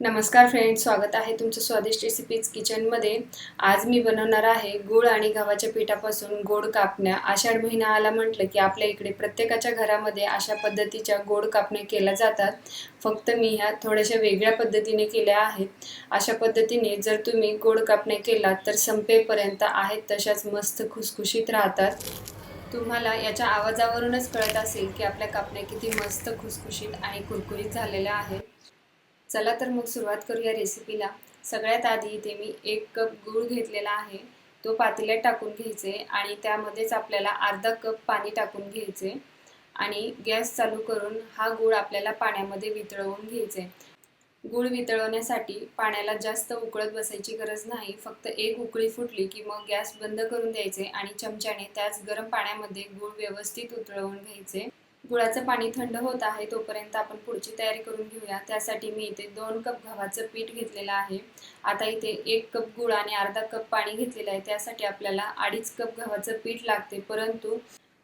नमस्कार फ्रेंड्स स्वागत आहे तुमचं स्वादिष्ट रेसिपीज किचनमध्ये आज मी बनवणार आहे गूळ आणि गव्हाच्या पिठापासून गोड कापण्या. आषाढ महिना आला म्हटलं की आपल्या इकडे प्रत्येकाच्या घरामध्ये अशा पद्धतीच्या गोड कापण्या केल्या जातात. फक्त मी ह्या थोड्याशा वेगळ्या पद्धतीने केल्या आहेत. अशा पद्धतीने जर तुम्ही गोड कापण्या केलात तर संपेपर्यंत आहेत तशाच मस्त खुसखुशीत राहतात. तुम्हाला याच्या आवाजावरूनच कळत असेल की आपल्या कापण्या किती मस्त खुसखुशीत आणि कुरकुरीत झालेल्या आहेत. चला तर मग सुरुवात करूया रेसिपीला सगळ्यात आधी इथे मी एक कप गूळ घेतलेला आहे. तो पातेल्यात टाकून घ्यायचे आणि त्यामध्येच आपल्याला अर्धा कप पाणी टाकून घ्यायचे. आणि गॅस चालू करून हा गूळ आपल्याला पाण्यामध्ये वितळवून घ्यायचे. गूळ वितळवण्यासाठी पाण्याला जास्त उकळत बसायची गरज नाही. फक्त एक उकळी फुटली की मग गॅस बंद करून द्यायचे आणि चमच्याने त्याच गरम पाण्यामध्ये गूळ व्यवस्थित उतळवून घ्यायचे. गुळाचं पाणी थंड होत आहे तोपर्यंत आपण पुढची तयारी करून घेऊया. त्यासाठी मी इथे दोन कप गव्हाचं पीठ घेतलेलं आहे. आता इथे एक कप गुळ आणि अर्धा कप पाणी घेतलेलं आहे. त्यासाठी आपल्याला अडीच कप गव्हाचं पीठ लागते. परंतु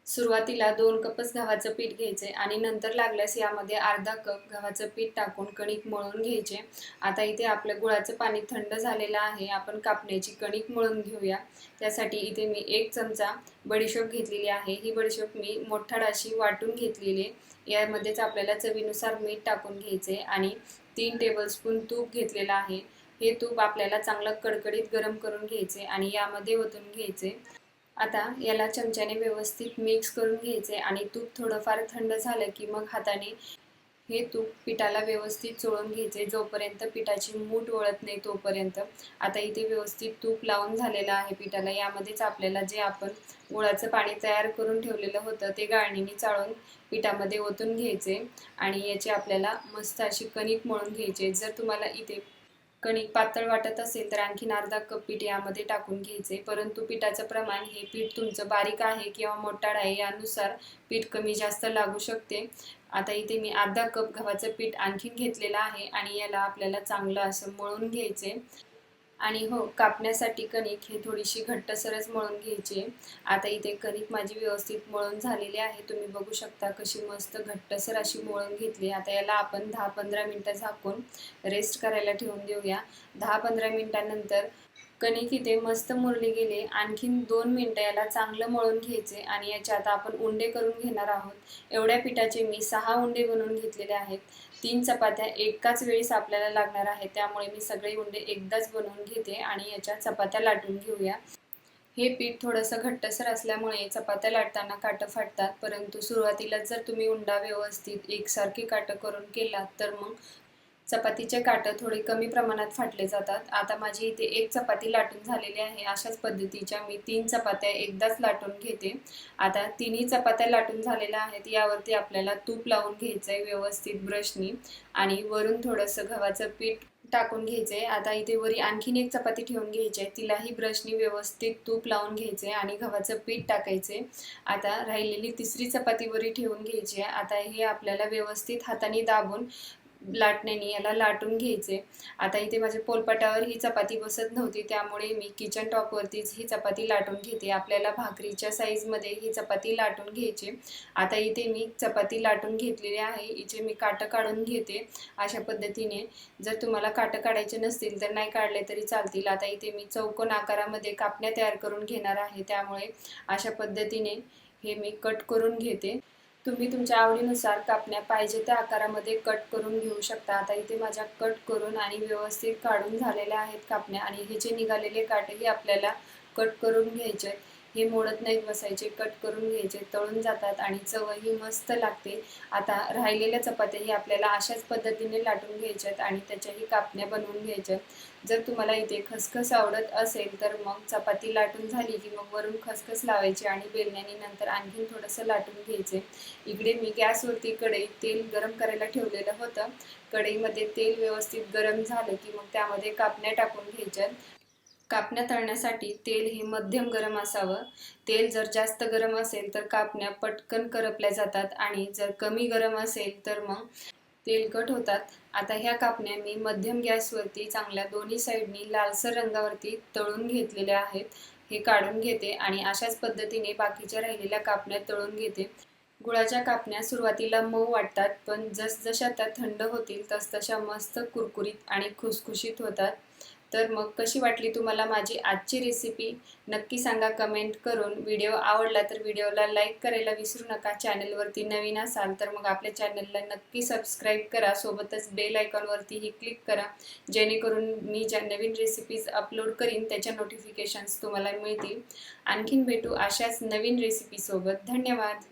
सुरुवातीला दोन कपच गव्हाचं पीठ घ्यायचे आणि नंतर लागल्यास यामध्ये अर्धा कप गव्हाचं पीठ टाकून कणिक मळून घ्यायचे. आता इथे आपलं गुळाचं पाणी थंड झालेलं आहे. आपण कापण्याची कणिक मळून घेऊया. त्यासाठी इथे मी एक चमचा बडीशोप घेतलेली आहे. ही बडीशोप मी मोठाडाशी वाटून घेतलेली यामध्येच आपल्याला चवीनुसार मीठ टाकून घ्यायचे आणि तीन टेबलस्पून तूप घेतलेलं आहे. हे तूप आपल्याला चांगलं कडकडीत गरम करून घ्यायचे आणि यामध्ये ओतून घ्यायचे. आता याला चमच्याने व्यवस्थित मिक्स करून घ्यायचे आणि तूप थोडंफार थंड झालं की मग हाताने हे तूप पिठाला व्यवस्थित चोळून घ्यायचे जोपर्यंत पिठाची मूठ वळत नाही तोपर्यंत. आता इथे व्यवस्थित तूप लावून झालेलं आहे पिठाला. यामध्येच आपल्याला जे आपण गुळाचं पाणी तयार करून ठेवलेलं होतं ते गाळणीने चाळून पिठामध्ये ओतून घ्यायचे आणि याची आपल्याला मस्त अशी कणिक मळून घ्यायचे जर तुम्हाला इथे कणिक पातळ वाटत असेल तर आणखीन अर्धा कप पीठ यामध्ये टाकून घ्यायचे. परंतु पिठाचं प्रमाण हे पीठ तुमचं बारीक आहे किंवा मोठाड आहे यानुसार पीठ कमी जास्त लागू शकते. आता इथे मी अर्धा कप गव्हाचं पीठ आणखीन घेतलेलं आहे आणि याला आपल्याला चांगलं असं मळून घ्यायचे. आणि हो कापण्यासाठी कणिक हे थोडीशी घट्टसरच मळून घ्यायची. आता इथे कणिक माझी व्यवस्थित मळून झालेली आहे. तुम्ही बघू शकता कशी मस्त घट्टसर अशी मळून घेतली. आता याला आपण दहा पंधरा मिनटं झाकून रेस्ट करायला ठेवून देऊया. दहा पंधरा मिनटानंतर कणिक इथे मस्त मुरली गेले. आणखीन दोन मिनटं याला चांगलं मळून घ्यायचे आणि याचे आता आपण उंडे करून घेणार आहोत. एवढ्या पिठाचे मी सहा उंडे बनवून घेतलेले आहेत. तीन चपात्या एकाच वेळेस आपल्याला लागणार आहे त्यामुळे मी सगळे उंडे एकदाच बनवून घेते आणि याच्या चपात्या लाटून घेऊया. हे पीठ थोडंसं घट्टसर असल्यामुळे चपात्या लाटताना काटं फाटतात. परंतु सुरुवातीलाच जर तुम्ही उंडा व्यवस्थित एकसारखी काटं करून केलात तर मग चपातीचे काटं थोडे कमी प्रमाणात फाटले जातात. आता माझी इथे एक चपाती लाटून झालेली आहे. अशाच पद्धतीच्या मी तीन चपात्या एकदाच लाटून घेते. आता तिन्ही चपात्या लाटून झालेल्या आहेत. यावरती आपल्याला तूप लावून घ्यायचं आहे व्यवस्थित ब्रशनी आणि वरून थोडंसं गव्हाचं पीठ टाकून घ्यायचे आता इथे वरी आणखीन एक चपाती ठेवून घ्यायची आहे तिलाही ब्रशनी व्यवस्थित तूप लावून घ्यायचे आणि गव्हाचं पीठ टाकायचे आता राहिलेली तिसरी चपाती वरी ठेवून घ्यायची आहे आता हे आपल्याला व्यवस्थित हाताने दाबून लाटण्याने याला लाटून घ्यायचे. आता इथे माझ्या पोलपाटावर ही चपाती बसत नव्हती त्यामुळे मी किचन टॉपवरतीच ही चपाती लाटून घेते. आपल्याला भाकरीच्या साईजमध्ये ही चपाती लाटून घ्यायची. आता इथे मी चपाती लाटून घेतलेली आहे. इथे मी काटं काढून घेते अशा पद्धतीने. जर तुम्हाला काटं काढायचे नसतील तर नाही काढले तरी चालतील. आता इथे मी चौकोन आकारामध्ये कापण्या तयार करून घेणार आहे. त्यामुळे अशा पद्धतीने हे मी कट करून घेते. तुम्ही तुमच्या आवडीनुसार कापण्या पाहिजे त्या आकारामध्ये कट करून घेऊ शकता. आता इथे माझ्या कट करून आणि व्यवस्थित काढून झालेल्या आहेत कापण्या आणि हे जे निघालेले काटेही आपल्याला कट करून घ्यायचे हे मोडत नाहीत बसायचे कट करून घ्यायचे तळून जातात आणि चवही मस्त लागते. आता राहिलेल्या चपात्याही आपल्याला अशाच पद्धतीने लाटून घ्यायच्यात आणि त्याच्याही कापण्या बनवून घ्यायच्यात. जर तुम्हाला इथे खसखस आवडत असेल तर मग चपाती लाटून झाली की मग वरून खसखस लावायची आणि बेलण्याने नंतर आणखीन थोडंसं लाटून घ्यायचे. इकडे मी गॅसवरती कढई तेल गरम करायला ठेवलेलं होतं. कढईमध्ये तेल व्यवस्थित गरम झालं की मग त्यामध्ये कापण्या टाकून घ्यायच्यात. कापण्या तळण्यासाठी तेल हे मध्यम गरम असावं. तेल जर जास्त गरम असेल तर कापण्या पटकन करपल्या जातात आणि जर कमी गरम असेल तर मग तेलकट होतात. आता ह्या कापण्या मी मध्यम गॅसवरती चांगल्या दोन्ही साईडनी लालसर रंगावरती तळून घेतलेल्या आहेत. हे काढून घेते आणि अशाच पद्धतीने बाकीच्या राहिलेल्या कापण्या तळून घेते. गुळाच्या कापण्या सुरुवातीला मऊ वाटतात पण जसजशा त्या थंड होतील तसतशा मस्त कुरकुरीत आणि खुसखुशीत होतात. तर मग कशी वाटली तुम्हाला माझी आजची रेसिपी नक्की सांगा कमेंट करून. व्हिडिओ आवडला तर व्हिडिओला लाईक करायला विसरू नका. चॅनलवरती नवीन असाल तर मग आपल्या चॅनलला नक्की सबस्क्राईब करा. सोबतच बेल आयकॉनवरतीही क्लिक करा. जेणेकरून मी ज्या नवीन रेसिपीज अपलोड करीन त्याच्या नोटिफिकेशन्स तुम्हाला मिळतील. आणखीन भेटू अशाच नवीन रेसिपीसोबत धन्यवाद.